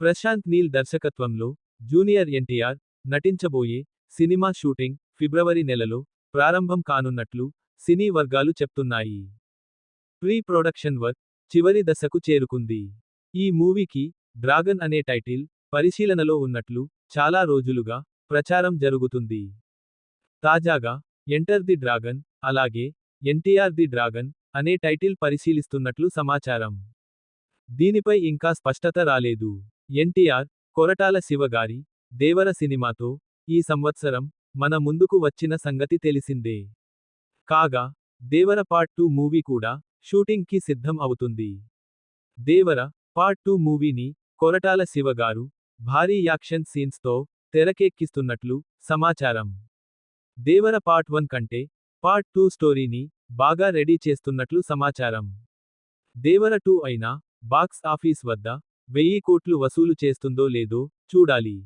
ప్రశాంత్ నీల్ దర్శకత్వంలో జూనియర్ ఎన్టీఆర్ నటించబోయే సినిమా షూటింగ్ ఫిబ్రవరి నెలలో ప్రారంభం కానున్నట్లు సినీ వర్గాలు చెప్తున్నాయి. ప్రీ ప్రొడక్షన్ వర్క్ చివరి దశకు చేరుకుంది. ఈ మూవీకి డ్రాగన్ అనే టైటిల్ పరిశీలనలో ఉన్నట్లు చాలా రోజులుగా ప్రచారం జరుగుతుంది. తాజాగా ఎంటర్ ది డ్రాగన్ అలాగే ఎన్టీఆర్ ది డ్రాగన్ అనే టైటిల్ పరిశీలిస్తున్నట్లు సమాచారం. దీనిపై ఇంకా స్పష్టత రాలేదు. ఎన్టీఆర్ కొరటాల శివగారి దేవర సినిమాతో ఈ సంవత్సరం మన ముందుకు వచ్చిన సంగతి తెలిసిందే. కాగా దేవర పార్ట్ టూ మూవీ కూడా షూటింగ్కి సిద్ధం అవుతుంది. దేవర పార్ట్ టూ మూవీని కొరటాల శివగారు భారీ యాక్షన్ సీన్స్తో తెరకెక్కిస్తున్నట్లు సమాచారం. దేవర పార్ట్ వన్ కంటే పార్ట్ టూ స్టోరీని బాగా రెడీ చేస్తున్నట్లు సమాచారం. దేవర టూ అయినా బాక్స్ ఆఫీస్ వద్ద వెయ్యి కోట్లు వసూలు చేస్తుందో లేదో చూడాలి.